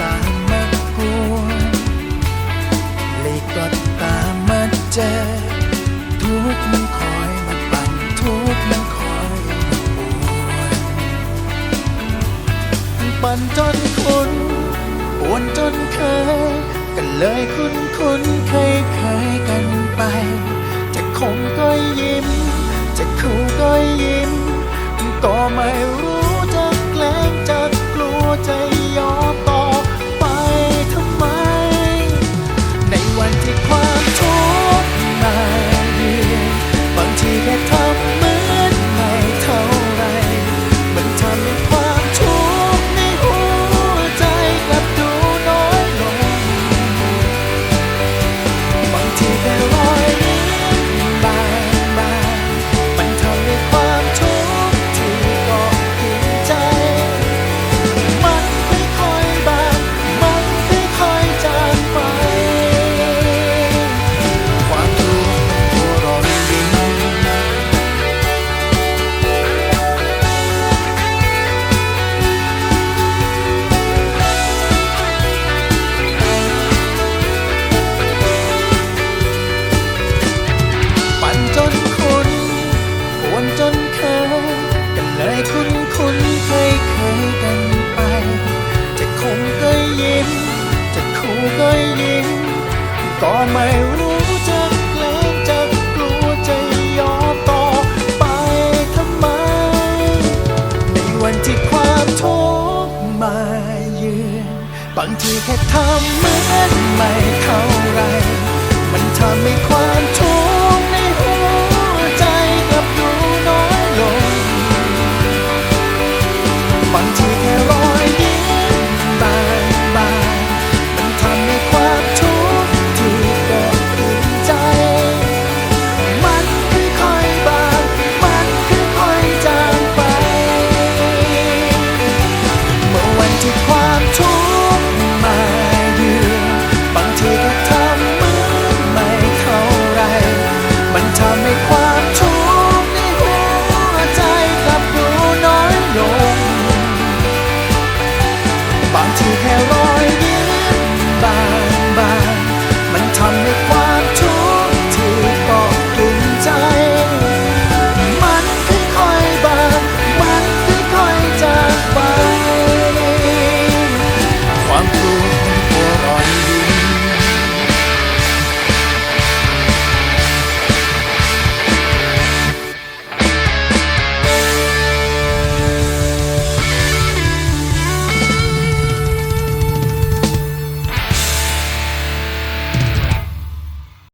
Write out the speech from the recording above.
ตามมาพัวเลยก็ตามมาเจอ ทุกมันคอยมาปั่นทุกมันคอยมาปวนปั่นจนคุ้นปวนจนเคยกันเลยคุ้นคุณเคยเคย ควาทุกข์มาเยือนบางทีแค่ทำเหมือนไม่เท่าไร